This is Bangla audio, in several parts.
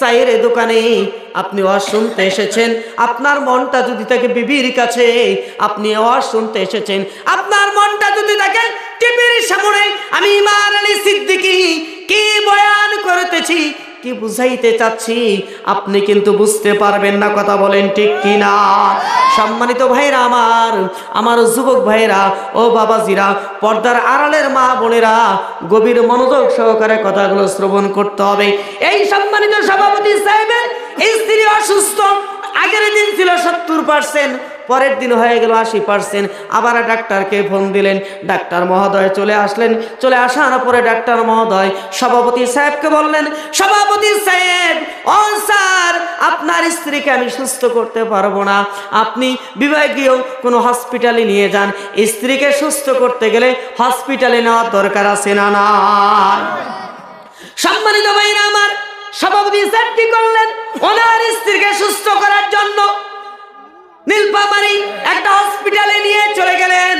চায়ের দোকানে আপনি ওয়াজ শুনতে এসেছেন। আপনার মনটা যদি থাকে বিবির কাছে, আপনি ওয়াজ শুনতে এসেছেন। আপনার মনটা যদি থাকে টিভির সামনে, আমি ইমার আলী সিদ্দিকি কি বয়ান করতেছি? কি বুঝাইতে চাচ্ছি? আপনি কিন্তু বুঝতে পারবেন না কথা বলেন ঠিক কি না সম্মানিত ভাইরা আমার আমার যুবক ভাইরা, ও বাবাজিরা, পর্দার আড়ালের মা বোনেরা, গভীর মনোযোগ সহকারে কথাগুলো শ্রবণ করতে হবে। এই সম্মানিত সভাপতি সাহেবের স্ত্রী অসুস্থ, আগের দিন ছিল সত্তর পার্সেন্ট পরের দিন হয়ে গেল আশি পার্সেন্ট। আবার ডাক্তারকে ফোন দিলেন। ডাক্তার মহোদয় চলে আসলেন। চলে আসার পরে ডাক্তার মহোদয় সভাপতি সাহেবকে বললেন, সভাপতি সাহেব, ও স্যার, আপনার স্ত্রীকে আমি সুস্থ করতে পারব না। আপনি বিভাগীয় কোনো হসপিটালে নিয়ে যান। স্ত্রীকে সুস্থ করতে গেলে হসপিটালে নেওয়ার দরকার আছে না না সম্মানিত ভাইরা আমার, সভাপতি স্যার কি করলেন? ওনার স্ত্রীকে সুস্থ করার জন্য নীলপামারি একটা হসপিটালে নিয়ে চলে গেলেন।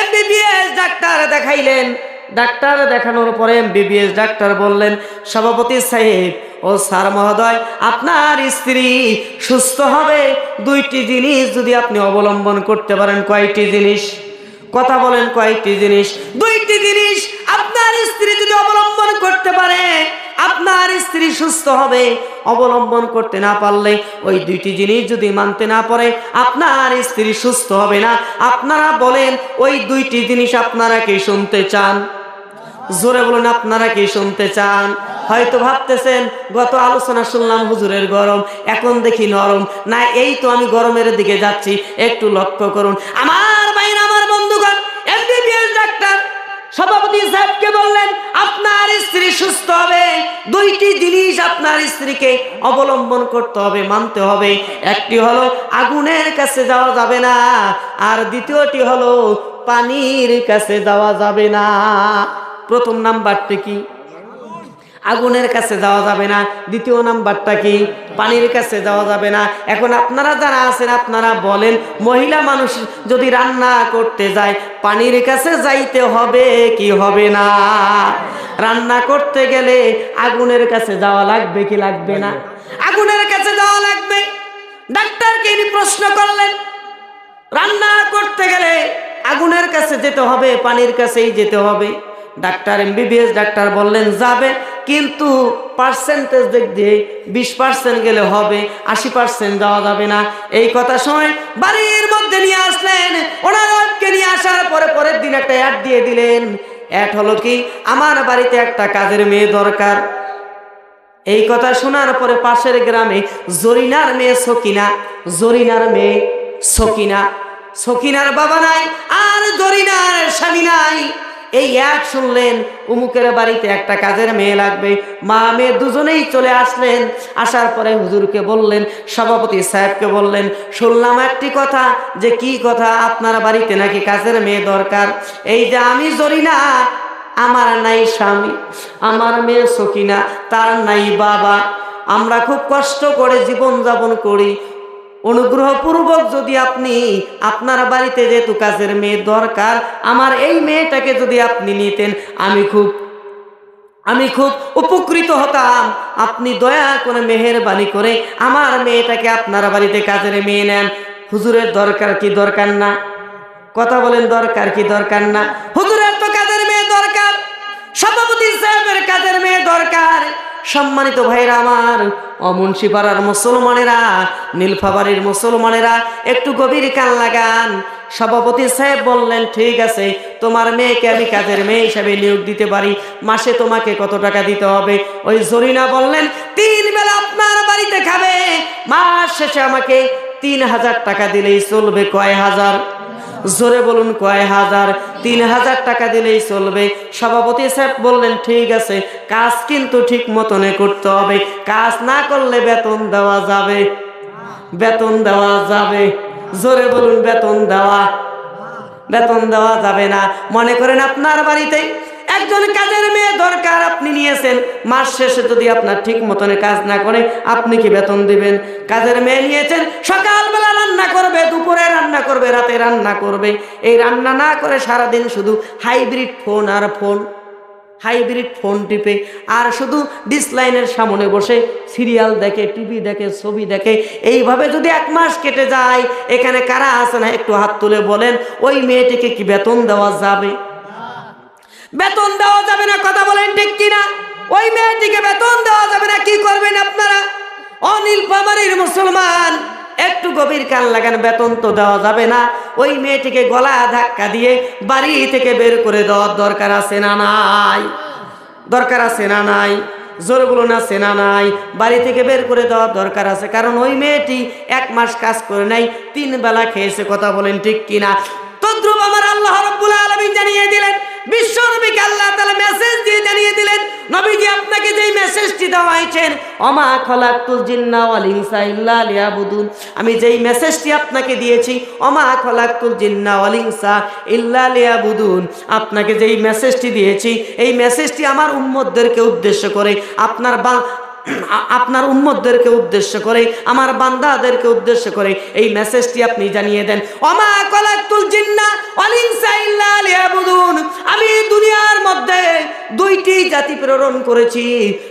MBBS doctor দেখাইলেন। ডাক্তার দেখানোর পরে এমবিবিএস ডাক্তার বললেন, সভাপতি সাহেব, ও স্যার মহোদয়, আপনার স্ত্রী সুস্থ হবে। দুইটি জিনিস যদি আপনি অবলম্বন করতে পারেন, কয়টি জিনিস? কথা বলেন কয়েকটি জিনিস? দুইটি জিনিস, আপনার স্ত্রী যদি অবলম্বন করতে পারে আপনার স্ত্রী সুস্থ হবে, অবলম্বন করতে না পারলে ওই দুইটি জিনিস যদি মানতে না পারে, আপনার স্ত্রী সুস্থ হবে না। আপনারা বলেন, ওই দুইটি জিনিস আপনারা কি শুনতে চান? জোরে বলুন, আপনারা কি শুনতে চান? হয়তো ভাবতেছেন, গত আলোচনা শুনলাম হুজুরের গরম, এখন দেখি নরম। না, এই তো আমি গরমের দিকে যাচ্ছি, একটু লক্ষ্য করুন। আমার বাইরে আমার বন্ধুগণ এমবিবিএস ডাক্তার সভাপতি সাহেবকে বললেন, আপনার স্ত্রী সুস্থ হবে। দুইটি জিনিস আপনার স্ত্রীকে অবলম্বন করতে হবে, মানতে হবে। একটি হলো, আগুনের কাছে যাওয়া যাবে না, আর দ্বিতীয়টি হলো, পানির কাছে যাওয়া যাবে না। প্রথম নাম্বারটি কি? আগুনের কাছে যাওয়া যাবে না। দ্বিতীয় নাম্বারটা কি? পানির কাছে যাওয়া যাবে না। এখন আপনারা যারা আছেন, আপনারা বলেন, মহিলা মানুষ যদি রান্না করতে যায়, পানির কাছে যাইতে হবে কি হবে না? রান্না করতে গেলে আগুনের কাছে যাওয়া লাগবে কি লাগবে না? আগুনের কাছে যাওয়া লাগবে। ডাক্তারকে প্রশ্ন করলেন? রান্না করতে গেলে আগুনের কাছে যেতে হবে, পানির কাছেই যেতে হবে। ডাক্তার এমবিবিএস ডাক্তার বললেন, যাবে, কিন্তু পার্সেন্টেজ দিক দিয়ে বিশ পার্সেন্ট গেলে হবে, আশি পার্সেন্ট দেওয়া যাবে না। এই কথা সময় বাড়ির মধ্যে নিয়ে আসলেন। ওনার ওয়াইফকে নিয়ে আসার পরে পরের দিন একটা অ্যাড দিয়ে দিলেন। অ্যাড হলো কি, আমার বাড়িতে একটা কাজের মেয়ে দরকার। এই কথা শোনার পরে পাশের গ্রামে জরিনার মেয়ে সকিনা, জরিনার মেয়ে সকিনা, সকিনার বাবা নাই আর জরিনার স্বামী নাই। এই এক শুনলেন, উমুকের বাড়িতে একটা কাজের মেয়ে লাগবে। মা মেয়ে দুজনেই চলে আসলেন। আসার পরে হুজুরকে বললেন, সভাপতি সাহেবকে বললেন, শুনলাম একটি কথা, যে কি কথা? আপনার বাড়িতে নাকি কাজের মেয়ে দরকার? এই যে আমি জরিনা, আমার নাই স্বামী, আমার মেয়ে সকিনা, তার নাই বাবা। আমরা খুব কষ্ট করে জীবন যাপন করি। অনুগ্রহপূর্বক যদি আপনি আপনার বাড়িতে যেহেতু কাজের মেয়ে দরকার, আমার এই মেয়েটাকে যদি আপনি নিতেন, আমি খুব আমি খুব উপকৃত হতাম। আপনি দয়া করে মেহেরবানি করে আমার মেয়েটাকে আপনার বাড়িতে কাজের মেয়ে নেন। হুজুরের দরকার কি দরকার না? কথা বলেন, দরকার কি দরকার না? হুজুরের সম্মানিত ভাইরা আমার অমুন্সিপাড়ার মুসলমানেরা, নীলফাবাড়ির মুসলমানেরা, একটু গভীর কান লাগান। সভাপতি সাহেব বললেন, ঠিক আছে, তোমার মেয়েকে আমি কাজের মেয়ে হিসাবে নিয়োগ দিতে পারি। মাসে তোমাকে কত টাকা দিতে হবে? ওই জরিনা বললেন, তিন বেলা আপনার বাড়িতে খাবে। মাস শেষে আমাকে তিন হাজার টাকা দিলেই চলবে কয় হাজার? জোরে বলুন কয় হাজার? তিন হাজার টাকা দিলেই চলবে। সভাপতি সাহেব বললেন, ঠিক আছে, কাজ কিন্তু ঠিক মতনে করতে হবে। কাজ না করলে বেতন দেওয়া যাবে। বেতন দেওয়া যাবে। জোরে বলুন, বেতন দেওয়া। বেতন দেওয়া যাবে না। মনে করেন আপনার বাড়িতে একজন কাজের মেয়ে দরকার আপনি নিয়েছেন। মাস শেষে যদি আপনার ঠিক মতনে কাজ না করে, আপনি কি বেতন দিবেন? কাজের মেয়ে নিয়েছেন, সকালবেলা রান্না করবে, দুপুরে রান্না করবে, রাতে রান্না করবে। এই রান্না না করে সারাদিন শুধু হাইব্রিড ফোন আর ফোন, হাইব্রিড ফোন টিপে, আর শুধু ডিসলাইনের সামনে বসে সিরিয়াল দেখে, টিভি দেখে, ছবি দেখে। এইভাবে যদি এক মাস কেটে যায়, এখানে কারা আছে না একটু হাত তুলে বলেন, ওই মেয়েটিকে কি বেতন দেওয়া যাবে? বেতন দেওয়া যাবে না, কথা বলেন ঠিক কিনা? ওই মেয়েটিকে বেতন দেওয়া যাবে না, কি করবেন আপনারা? অনিল পামারির মুসলমান, একটু গভীর কান লাগান, বেতন তো দেওয়া যাবে না। ওই মেয়েটিকে গলা ধাক্কা দিয়ে বাড়ি থেকে বের করে দেওয়ার দরকার আছে না নাই? দরকার আছে না নাই? জোরগুলো না সেনা নাই? বাড়ি থেকে বের করে দেওয়ার দরকার আছে, কারণ ওই মেয়েটি এক মাস কাজ করে নাই, তিন বেলা খেয়েছে, কথা বলেন ঠিক কিনা? তদ্রুপ আমার আল্লাহ রব্বুল আলামিন জানিয়ে দিলেন মেসেজ দিয়ে জানিয়ে দিলেন আপনাকে যেই মেসেজটি অমা জিন্না আমি যেই মেসেজটি আপনাকে দিয়েছি, অমা জিন্না আপনাকে যেই মেসেজটি দিয়েছি, এই মেসেজটি আমার উম্মতদেরকে উদ্দেশ্য করে, আপনার বা আপনার উম্মতদেরকে উদ্দেশ্য করে আমার বান্দাদেরকে উদ্দেশ্য করে এই মেসেজটি আপনি জানিয়ে দেন। অমা কলাকুল জিন্না আমি দুনিয়ার মধ্যে দুইটি জাতি প্রেরণ করেছি।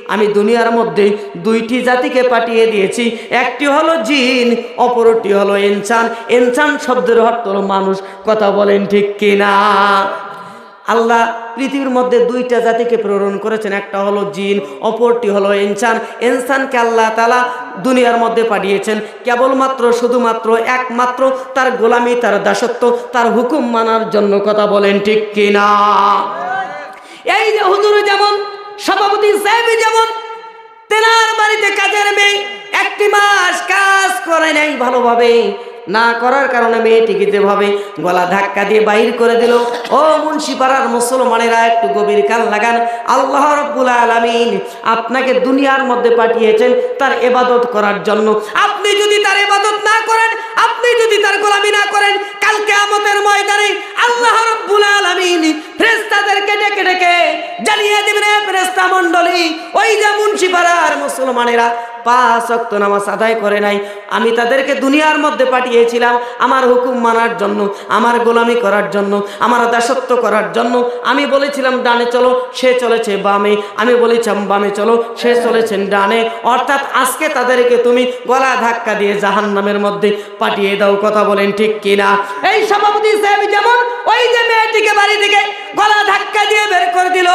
আমি দুনিয়ার মধ্যে দুইটি জাতিকে পাঠিয়ে দিয়েছি। একটি হলো জিন, অপরটি হলো ইনসান। ইনসান শব্দের অর্থ হলো মানুষ। কথা বলেন ঠিক কিনা? আল্লাহ পৃথিবীর মধ্যে দুইটা জাতিকে প্রেরণ করেছেন। একটা হলো জিন, অপরটি হলো ইনসান। ইনসানকে আল্লাহ তালা দুনিয়ার মধ্যে পাঠিয়েছেন। কেবলমাত্র, শুধুমাত্র, একমাত্র তার গোলামি, তার দাসত্ব, তার হুকুম মানার জন্য কথা বলেন ঠিক কিনা? এই যে হুজুর যেমন, সভাপতি সাহেব যেমন, তেনার বাড়িতে কাজের মেয়ে একটি মাস কাজ করে নাই ভালোভাবে। না করার কারণে মেয়েটিকে যেভাবে গলা ধাক্কা দিয়ে বাইর করে দিল, ও মুন্সিপাড়ার মুসলমানেরা একটু গভীর কান লাগান। আল্লাহ রব্বুল আলামিন আপনাকে দুনিয়ার মধ্যে পাঠিয়েছেন তার এবাদত করার জন্য। আপনি যদি তার এবাদত না করেন, আপনি যদি তার গোলামি না করেন কালকে আমাদের ময়দানে আল্লাহ রব্বুল আলামিন ফেরেশতাদেরকে ডেকে ডেকে জানিয়ে দিবেন, এ ফেরেশতা মণ্ডলী, ওই যে মুন্সিপাড়ার মুসলমানেরা পাঁচ অক্ত নামাজ আদায় করে নাই। আমি তাদেরকে দুনিয়ার মধ্যে পাঠিয়েছিলাম আমার হুকুম মানার জন্য, আমার গোলামি করার জন্য, আমার দাসত্ব করার জন্য। আমি বলেছিলাম, ডানে চলো, সে চলেছে বামে। আমি বলেছিলাম, বামে চলো, সে চলেছেন ডানে। অর্থাৎ আজকে তাদেরকে তুমি গলা ধাক্কা দিয়ে জাহান নামের মধ্যে পাঠিয়ে দাও, কথা বলেন ঠিক কিনা? এই সভাপতি সাহেব যেমন ওই যে মেয়েটিকে বাড়ি থেকে গলা ধাক্কা দিয়ে বের করে দিল,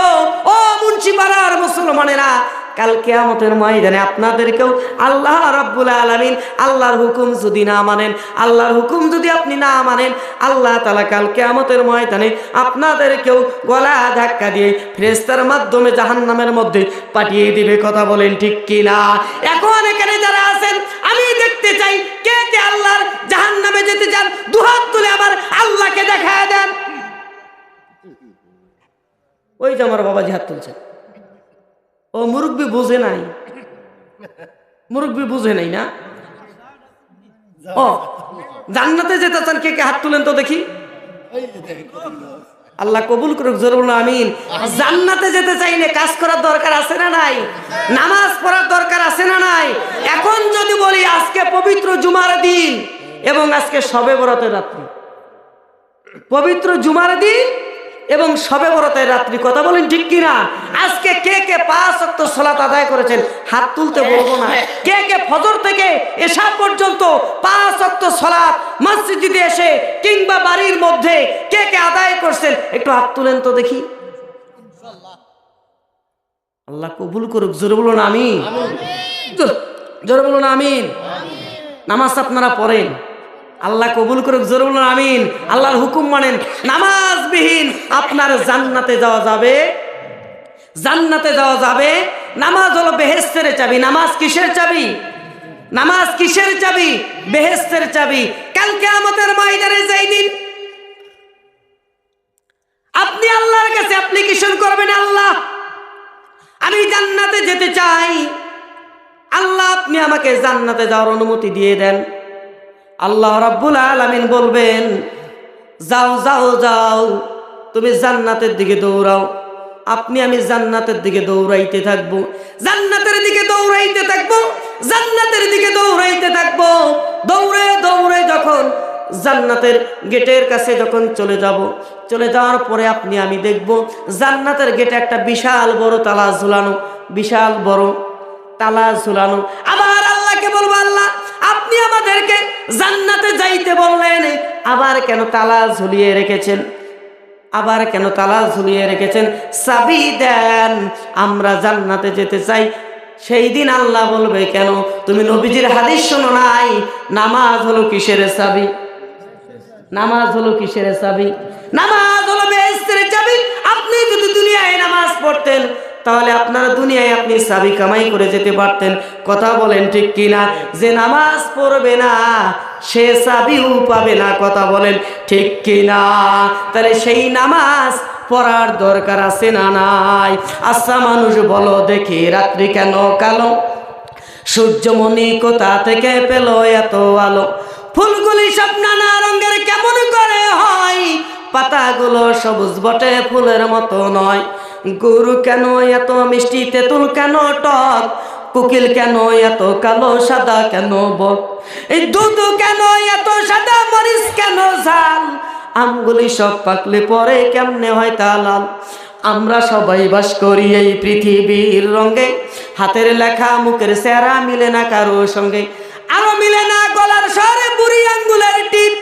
ও মুন্সিপাড়ার মুসলমানেরা কাল কেয়ামতের ময়দানে আপনাদেরকেও আল্লাহ রাব্বুল আলামিন আল্লাহর হুকুম যদি না মানেন, আল্লাহর হুকুম যদি আপনি না মানেন, আল্লাহ তালা কাল কেয়ামতের ময়দানে আপনাদেরকেও গলা ধাক্কা দিয়ে ফেরেস্তার মাধ্যমে জাহান্নামের মধ্যে পাঠিয়ে দিবে। কথা বলেন ঠিক কিনা? এখন এখানে যারা আছেন, আমি দেখতে চাই কে কে আল্লাহর জাহান্নামে যেতে চান। দুহাত তুলে আবার আল্লাহকে দেখায় দেন। ওই যে আমার বাবাজি হাত তুলছে ও মুরব্বী বুঝে নাই। মুরব্বী বুঝে নাই না? ও, জান্নাতে যেতে চান, কে কে হাত তুলেন তো দেখি। আল্লাহ কবুল করুক জরুল আমিন। জান্নাতে যেতে চাইলে কাজ করার দরকার আছে না নাই? নামাজ পড়ার দরকার আছে না নাই? এখন যদি বলি আজকে পবিত্র জুমার দিন এবং আজকে সবে বরাতের রাত্রি। পবিত্র জুমার দিন এবং সবে বরতের রাত্রি কথা বলেন ঠিক কিনা? আজকে কে কে পাঁচ অক্ত সলাত আদায় করেছেন হাত তুলতে বলব না। কে কে ফজর থেকে এসা পর্যন্ত পাঁচ অক্ত সলাত মসজিদে এসে কিংবা বাড়ির মধ্যে কে কে আদায় করছেন একটু হাত তুলেন তো দেখি। আল্লাহ কবুল করুক জোরে বলুন আমিন। জোরে বলুন আমিন। নামাজ আপনারা পড়েন। আল্লাহ কবুল করুক জোরে বলুন আমিন। আল্লাহর হুকুম মানেন, নামাজবিহীন আপনার জান্নাতে যাওয়া যাবে। জান্নাতে যাওয়া যাবে। নামাজ হলো বেহেস্তের চাবি। নামাজ কিসের চাবি? নামাজ কিসের চাবি? বেহেস্তের চাবি। কালকে আমাদের ময়দানে যাই দিন আপনি আল্লাহর কাছে অ্যাপ্লিকেশন করবেন, আল্লাহ, আমি জান্নাতে যেতে চাই। আল্লাহ, আপনি আমাকে জান্নাতে যাওয়ার অনুমতি দিয়ে দেন। আল্লাহ রাব্বুল আলামিন বলবেন, যাও যাও যাও, তুমি জান্নাতের দিকে দৌড়াও। আপনি আমি জান্নাতের দিকে দৌড়াইতে থাকব। জান্নাতের দিকে দৌড়াইতে থাকব, জান্নাতের দিকে দৌড়াইতে থাকব। দৌড়ে দৌড়ে যখন জান্নাতের গেটের কাছে যখন চলে যাব, চলে যাওয়ার পরে আপনি আমি দেখব, জান্নাতের গেটে একটা বিশাল বড় তালা ঝুলানো, বিশাল বড় তালা ঝুলানো। আবার আল্লাহকে বলব, আল্লাহ, আপনি আমাদেরকে জান্নাতে যাইতে বললেন, আবার কেন তালা ঝুলিয়ে রেখেছেন? আবার কেন তালা ঝুলিয়ে রেখেছেন? চাবি দেন, আমরা জান্নাতে যেতে চাই। সেই দিন আল্লাহ বলবে, কেন? তুমি নবীজির হাদিস শোনো নাই। নামাজ হলো কিসের চাবি নামাজ হলো কিসের চাবি নামাজ হলো বেহেস্তের চাবি। আপনি যদি দুনিয়ায় নামাজ পড়তেন তাহলে আপনার দুনিয়ায় আপনি সাবি কামাই করে যেতে পারতেন। কথা বলেন ঠিক কিনা? যে নামাজ পড়বে না, সে চাবিও পাবে না, কথা বলেন ঠিক কিনা? তাহলে সেই নামাজ পড়ার দরকার আছে না নাই? আচ্ছা মানুষ বলো, দেখি রাত্রি কেন কালো? সূর্যমণি কোথা থেকে পেল এত আলো? ফুলগুলি সব নানা রঙের কেমন করে হয়? পাতাগুলো সবুজ বটে, ফুলের মতো নয়। গরু কেন এত মিষ্টি, তেঁতুল কেন টক, কুকিল কেন এত কালো, সাদা কেন বক? এই দুধ কেন এত সাদা, মরিচ কেন ঝাল? আমগুলি সব পাকলে পরে কেমনে হয় তা লাল? আমরা সবাই বাস করি এই পৃথিবীর রঙে। হাতের লেখা, মুখের চেহারা মিলে না কারও সঙ্গে। আরও মিলে না গলার স্বরে, বুড়ি আঙ্গুলের টিপ।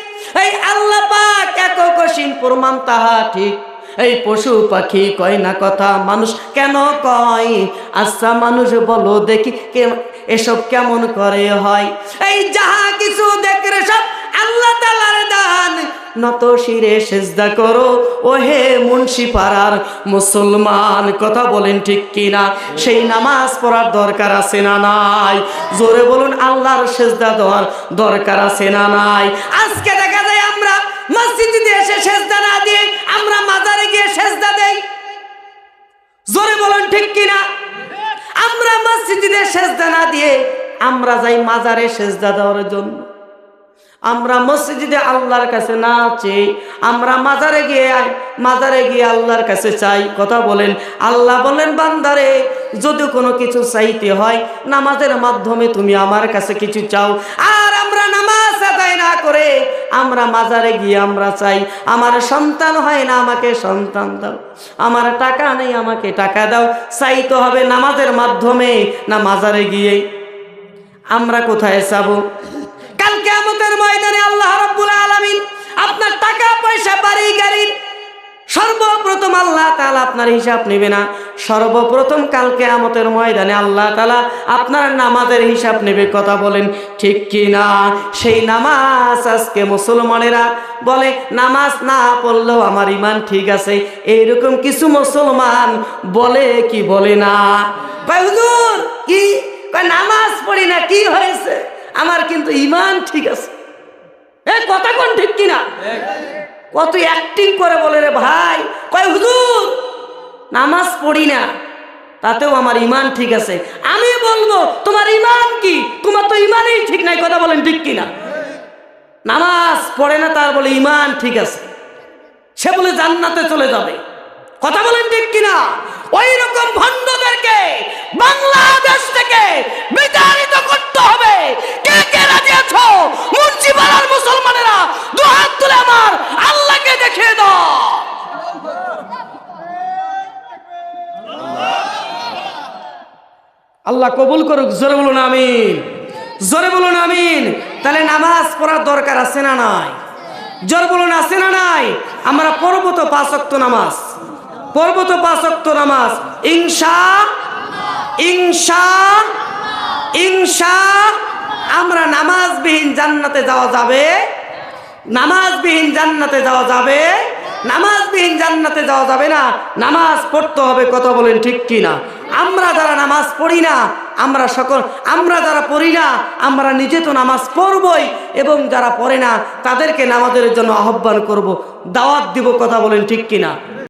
এই আল্লাহ পাক এক কশিন প্রমাণ তাহা ঠিক। এই পশু পাখি কয় না কথা? মানুষ কেন কয়? আচ্ছা মানুষ বলো দেখি কে, এসব কেমন করে হয়? এই যাহা কিছু দেখরে সব, আল্লাহ তালার দান। নত শিরে সেজদা করো ও হে মুন্সি পাড়ার মুসলমান। কথা বলেন ঠিক কিনা? সেই নামাজ পড়ার দরকার আছে না নাই? জোরে বলুন, আল্লাহর সেজদা দেওয়ার দরকার আছে না নাই? আজকে দেখা যায় আমরা মসজিদে এসে সেজদা না দিয়ে আমরা মাজারে গিয়ে সেজদা দেই। জোরে বলেন ঠিক কিনা? আমরা মসজিদে সেজদা না দিয়ে আমরা যাই মাজারে সেজদা দেওয়ার জন্য। আমরা মসজিদে আল্লাহর কাছে না চাই আমরা মাজারে গিয়ে মাজারে গিয়ে আল্লাহর কাছে চাই। কথা বলেন, আল্লাহ বলেন, বান্দারে, যদি কোনো কিছু চাইতে হয়, নামাজের মাধ্যমে তুমি আমার কাছে কিছু চাও। আর আমরা নামাজ আদায় না করে, আমরা মাজারে গিয়ে আমরা চাই, আমার সন্তান হয় না, আমাকে সন্তান দাও। আমার টাকা নেই, আমাকে টাকা দাও। চাইতে হবে নামাজের মাধ্যমে, না মাজারে গিয়ে। আমরা কোথায় চাবো? কেমতের ময়দানে আল্লাহ রাব্বুল আলামিন আপনার টাকা, পয়সা, বাড়ি গাড়ির সর্বপ্রথম আল্লাহ তাআলা আপনার হিসাব নেবে না। সর্বপ্রথম কাল কেয়ামতের ময়দানে আল্লাহ তাআলা আপনার নামাজের হিসাব নেবে, কথা বলেন ঠিক কি না সেই নামাজ আজকে মুসলমানেরা বলে, নামাজ না পড়লেও আমার ইমান ঠিক আছে। এইরকম কিছু মুসলমান বলে কি বলে না? হুজুর, কি? নামাজ পড়ি না, কি হয়েছে? আমার কিন্তু ইমান ঠিক আছে। এ, কথা কোন ঠিক কিনা? কত অ্যাক্টিং করে বলে রে ভাই। কয়, হুজুর, নামাজ পড়ি না, তাতেও আমার ইমান ঠিক আছে। আমি বলব, তোমার ইমান কি? তোমার তো ইমানই ঠিক নাই, কথা বলেন ঠিক কিনা? নামাজ পড়ে না, তার বলে ইমান ঠিক আছে। সে বলে জান্নাতে চলে যাবে। কথা বলেন ঠিক কিনা? ওই রকম ভণ্ডদেরকে, বাংলাদেশ থেকে আল্লাহ কবুল করুক, জোরে বলুন আমিন। জোরে বলুন আমিন। তাহলে নামাজ পড়ার দরকার আছে না নাই? জোর বলুন আছে না নাই? আমরা পড়ব তো পাঁচক্ত নামাজ। পড়ব তো পাঁচক্ত নামাজ। ইনশা ইনশা ইনশা, আমরা নামাজবিহীন জান্নাতে যাওয়া যাবে। নামাজবিহীন জান্নাতে যাওয়া যাবে। নামাজবিহীন জান্নাতে যাওয়া যাবে না। নামাজ পড়তে হবে, কথা বলেন ঠিক কি না আমরা যারা নামাজ পড়ি না, আমরা সকল আমরা যারা পড়ি না, আমরা নিজে তো নামাজ পড়বই এবং যারা পড়ে না, তাদেরকে নামাজের জন্য আহ্বান করব। দাওয়াত দিব, কথা বলেন ঠিক কি না